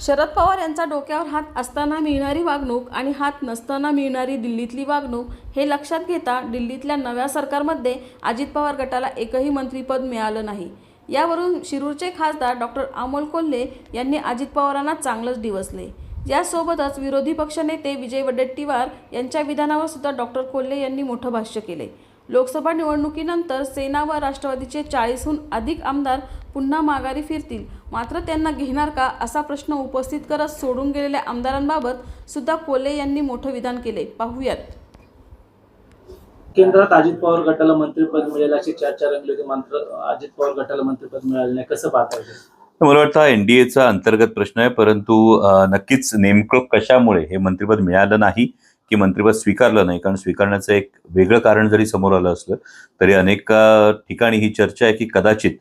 शरद पवार यांचा डोक्यावर हात असताना मिळणारी वागणूक आणि हात नसताना मिळणारी दिल्लीतली वागणूक हे लक्षात घेता दिल्लीतल्या नव्या सरकारमध्ये अजित पवार गटाला एकही मंत्रीपद मिळालं नाही. यावरून शिरूरचे खासदार डॉक्टर अमोल कोल्हे यांनी अजित पवारांना चांगलंच डिवसले यासोबतच विरोधी पक्षनेते विजय वडेट्टीवार यांच्या विधानावर सुद्धा डॉक्टर कोल्हे यांनी मोठं भाष्य केले. लोकसभा निवडणुकीनंतर सेना व राष्ट्रवादीचे चाळीसहून अधिक आमदार पुन्हा माघारी फिरतील. मात्र त्यांना घेणार का असा प्रश्न उपस्थित करत सोडून गेलेल्या आमदारांबाबत सुद्धा कोल्हे यांनी मोठं विधान केले. पाहूयात. केंद्रात अजित पवार गटाला मंत्रिपद मिळेल अशी चर्चा रंगली होती. मात्र अजित पवार गटाला मंत्रिपद मिळालं नाही. कसं पाहता मला वाटतं हा एनडीएचा अंतर्गत प्रश्न आहे परंतु नक्कीच नेमकं कशामुळे हे मंत्रिपद मिळालं नाही की मंत्रिपद स्वीकारलं नाही कारण स्वीकारण्याचं एक वेगळं कारण जरी समोर आलं असलं तरी अनेक ठिकाणी ही चर्चा आहे की कदाचित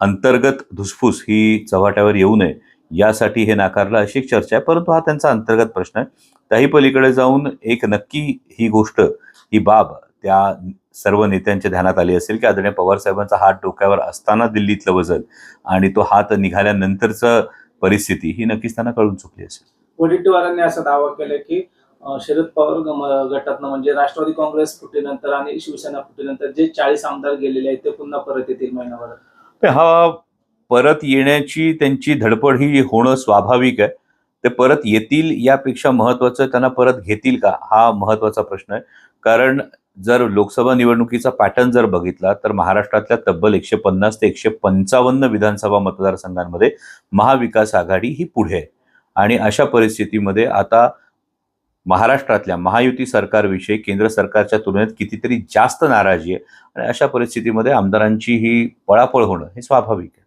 अंतर्गत धुसफूस ही चव्हाट्यावर येऊ नये यासाठी हे नाकारलं अशी एक चर्चा आहे परंतु हा त्यांचा अंतर्गत प्रश्न आहे. त्याही पलीकडे जाऊन एक नक्की ही गोष्ट ही बाब त्या सर्व नेत्यांच्या ध्यानात आली असेल की आदरणीय पवार साहेबांचा हात डोक्यावर असताना दिल्लीतलं वजन आणि तो हात निघाल्यानंतरचं परिस्थिती ही नक्कीच त्यांना कळून चुकली असेल. वडेट्टीवारांनी असा दावा केला की शरद पवार गटातनं म्हणजे राष्ट्रवादी काँग्रेस फुटीनंतर आणि शिवसेना फुटल्यानंतर जे चाळीस आमदार गेलेले आहेत ते पुन्हा परत येतील महिनाभरात. हा परत येण्याची त्यांची धडपड ही होणं स्वाभाविक आहे. ते परत येतील यापेक्षा महत्वाचं त्यांना परत घेतील का? हा महत्त्वाचा प्रश्न आहे. कारण जर लोकसभा निवडणुकीचा पॅटर्न जर बघितला तर महाराष्ट्रातल्या तब्बल एकशे पन्नास ते एकशे पंचावन्न विधानसभा मतदारसंघांमध्ये महाविकास आघाडी ही पुढे आहे. आणि अशा परिस्थितीमध्ये आता महाराष्ट्रातल्या महायुती सरकारविषयी केंद्र सरकारच्या तुलनेत कितीतरी जास्त नाराजी आहे. आणि अशा परिस्थितीमध्ये आमदारांची ही पळापळ होणं हे स्वाभाविक आहे.